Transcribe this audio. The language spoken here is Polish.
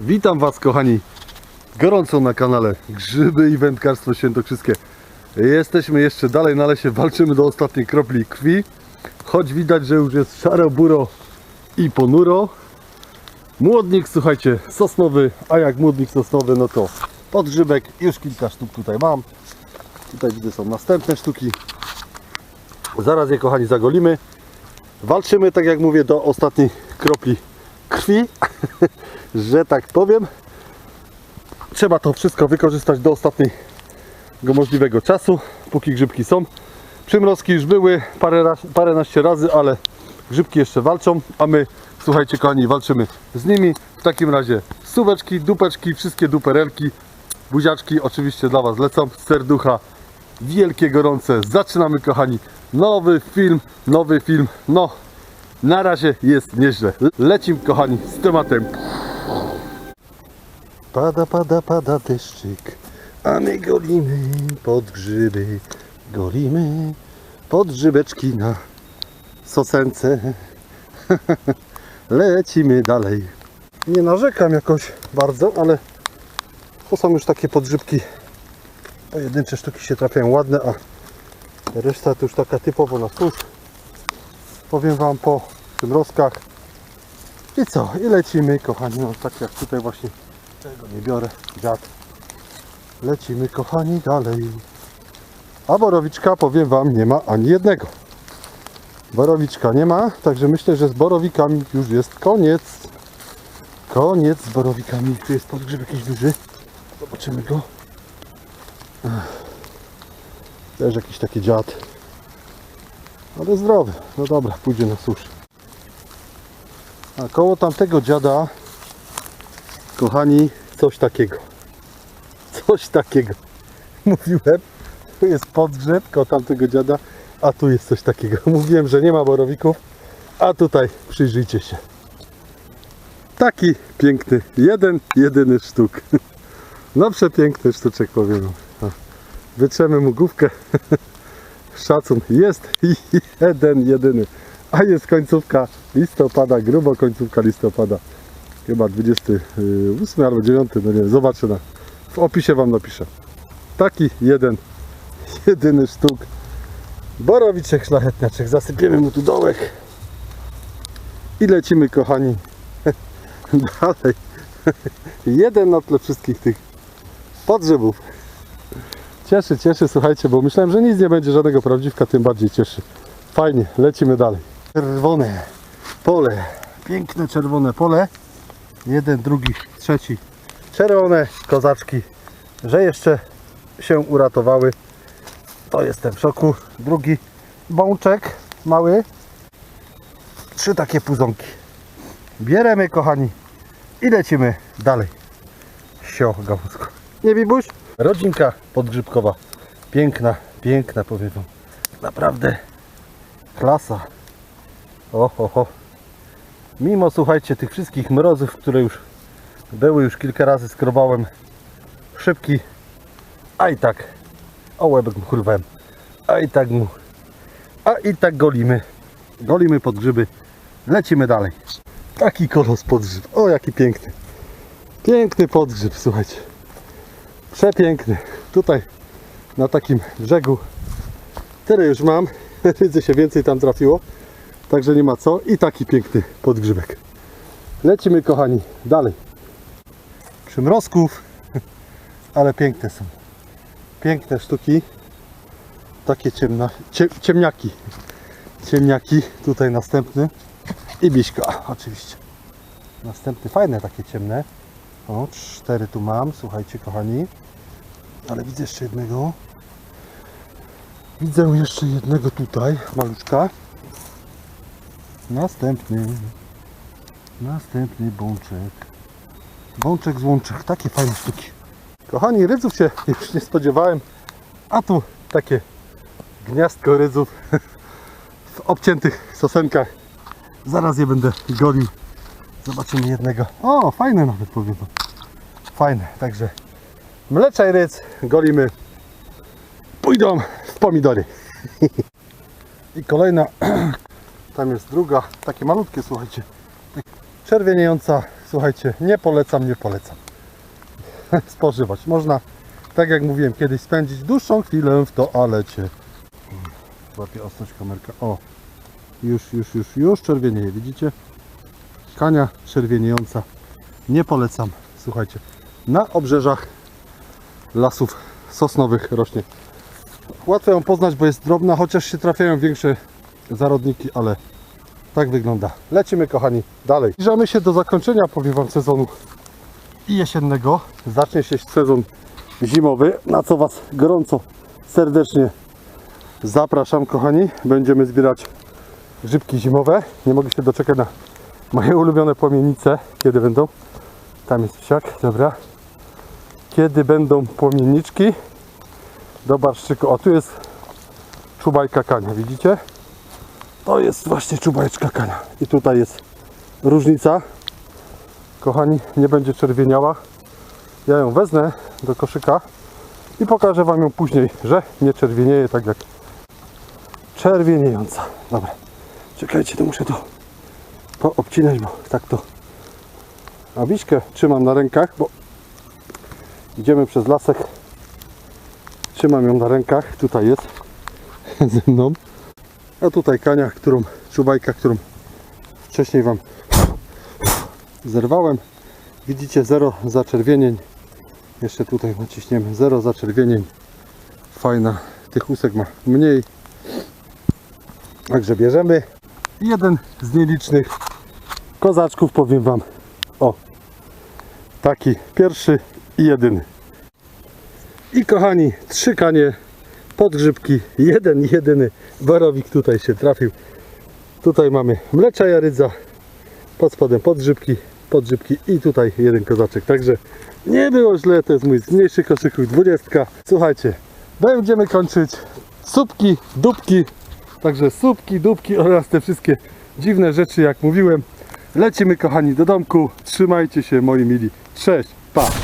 Witam Was kochani gorąco na kanale Grzyby i Wędkarstwo Świętokrzyskie. Jesteśmy jeszcze dalej na lesie, walczymy do ostatniej kropli krwi. Choć widać, że już jest szaro, buro i ponuro. Młodnik, słuchajcie, sosnowy, a jak młodnik sosnowy, no to podgrzybek. Już kilka sztuk tutaj mam. Tutaj widzę są następne sztuki. Zaraz je kochani zagolimy. Walczymy, tak jak mówię, do ostatniej kropli krwi, że tak powiem. Trzeba to wszystko wykorzystać do ostatniego możliwego czasu, póki grzybki są. Przymrozki już były parę, paręnaście razy, ale grzybki jeszcze walczą, a my, słuchajcie kochani, walczymy z nimi. W takim razie suweczki, dupeczki, wszystkie duperelki, buziaczki oczywiście dla Was lecą, serducha wielkie, gorące. Zaczynamy kochani, nowy film, nowy film, no na razie jest nieźle. Lecim kochani z tematem. Pada, pada, pada deszczyk, a my golimy pod grzyby, golimy pod grzybeczki na sosence. Lecimy dalej. Nie narzekam jakoś bardzo, ale to są już takie podgrzybki. Pojedyncze sztuki się trafiają ładne, a reszta to już taka typowo na susz. Powiem Wam po przymrozkach. I co? I lecimy kochani, no tak jak tutaj właśnie tego nie biorę, dziad. Lecimy kochani dalej. A borowiczka powiem Wam nie ma ani jednego. Borowiczka nie ma, także myślę, że z borowikami już jest koniec. Koniec z borowikami. Tu jest podgrzyb jakiś duży. Zobaczymy go. Też jakiś taki dziad. Ale zdrowy. No dobra, pójdzie na susz. A koło tamtego dziada, kochani, coś takiego. Coś takiego. Mówiłem, tu jest podgrzeb koło tamtego dziada, a tu jest coś takiego. Mówiłem, że nie ma borowików, a tutaj przyjrzyjcie się. Taki piękny, jeden, jedyny sztuk. No przepiękny sztuczek powiem. Wytrzemy mu główkę. Szacun jest jeden, jedyny. A jest końcówka listopada, grubo końcówka listopada. Chyba 28 albo 9, no nie wiem, zobaczę na, w opisie Wam napiszę. Taki jeden, jedyny sztuk. Borowiczek szlachetniaczek. Zasypiemy mu tu dołek. I lecimy kochani dalej. Jeden na tle wszystkich tych podgrzebów. Cieszy, cieszy, słuchajcie, bo myślałem, że nic nie będzie, żadnego prawdziwka, tym bardziej cieszy. Fajnie, lecimy dalej. Czerwone pole, piękne czerwone pole. Jeden, drugi, trzeci. Czerwone kozaczki, że jeszcze się uratowały. To jestem w szoku. Drugi bączek mały. Trzy takie puzonki. Bieremy, kochani, i lecimy dalej. Sio, gałązko. Nie bibuś? Rodzinka podgrzybkowa. Piękna, piękna powiem wam. Naprawdę klasa. O, ho, ho. Mimo, słuchajcie, tych wszystkich mrozów, które już były, już kilka razy skrobałem szybki, a i tak, o łebek mu a i tak mu, a i tak golimy, golimy pod grzyby, lecimy dalej. Taki kolos podgrzyb, o jaki piękny, piękny podgrzyb, słuchajcie. Przepiękny. Tutaj na takim brzegu tyle już mam. Rydzy się więcej tam trafiło. Także nie ma co. I taki piękny podgrzybek. Lecimy kochani dalej. Przymrozków. Ale piękne są. Piękne sztuki. Takie ciemna, cie, ciemniaki. Ciemniaki. Tutaj następny. I biśka oczywiście. Następny fajne takie ciemne. O, cztery tu mam, słuchajcie kochani. Ale widzę jeszcze jednego. Widzę jeszcze jednego tutaj, maluczka. Następny. Następny bączek. Bączek z łączek. Takie fajne sztuki. Kochani, rydzów się już nie spodziewałem. A tu takie gniazdko rydzów w obciętych sosenkach. Zaraz je będę golił. Zobaczymy jednego. O, fajne nawet powiem. Fajne, także mleczaj rydz, golimy. Pójdą w pomidory. I kolejna, tam jest druga, takie malutkie, słuchajcie. Czerwieniejąca, słuchajcie, nie polecam, nie polecam spożywać. Można, tak jak mówiłem kiedyś, spędzić dłuższą chwilę w toalecie. Złapie ostrość kamerka. O, już, już, już, już czerwienieje, widzicie? Kania czerwieniejąca. Nie polecam, słuchajcie. Na obrzeżach lasów sosnowych rośnie. Łatwo ją poznać, bo jest drobna, chociaż się trafiają większe zarodniki, ale tak wygląda. Lecimy kochani dalej. Zbliżamy się do zakończenia, powiem Wam, sezonu jesiennego. Zacznie się sezon zimowy, na co Was gorąco, serdecznie zapraszam kochani. Będziemy zbierać grzybki zimowe. Nie mogę się doczekać na moje ulubione płomienice. Kiedy będą? Tam jest psiak, dobra. Kiedy będą płomienniczki do barszczyku. O, tu jest czubajka kania, widzicie? To jest właśnie czubajeczka kania. I tutaj jest różnica. Kochani, nie będzie czerwieniała. Ja ją wezmę do koszyka i pokażę Wam ją później, że nie czerwienieje tak jak czerwieniejąca. Dobra, czekajcie, to muszę to poobcinać, bo tak to a wiśkę trzymam na rękach, bo idziemy przez lasek. Trzymam ją na rękach, tutaj jest ze mną. A tutaj kania, którą, czubajka, którą wcześniej Wam zerwałem. Widzicie, zero zaczerwienień. Jeszcze tutaj naciśniemy, zero zaczerwienień. Fajna, tych łusek ma mniej. Także bierzemy jeden z nielicznych kozaczków, powiem Wam. O, taki pierwszy i jedyny. I kochani, trzy kanie podgrzybki, jeden jedyny barowik tutaj się trafił. Tutaj mamy mlecza jarydza, pod spodem podgrzybki, podgrzybki i tutaj jeden kozaczek. Także nie było źle, to jest mój zmniejszy koszyków, dwudziestka. Słuchajcie, będziemy kończyć słupki, dupki, także słupki, dupki oraz te wszystkie dziwne rzeczy, jak mówiłem. Lecimy kochani do domku, trzymajcie się moi mili. Cześć, pa!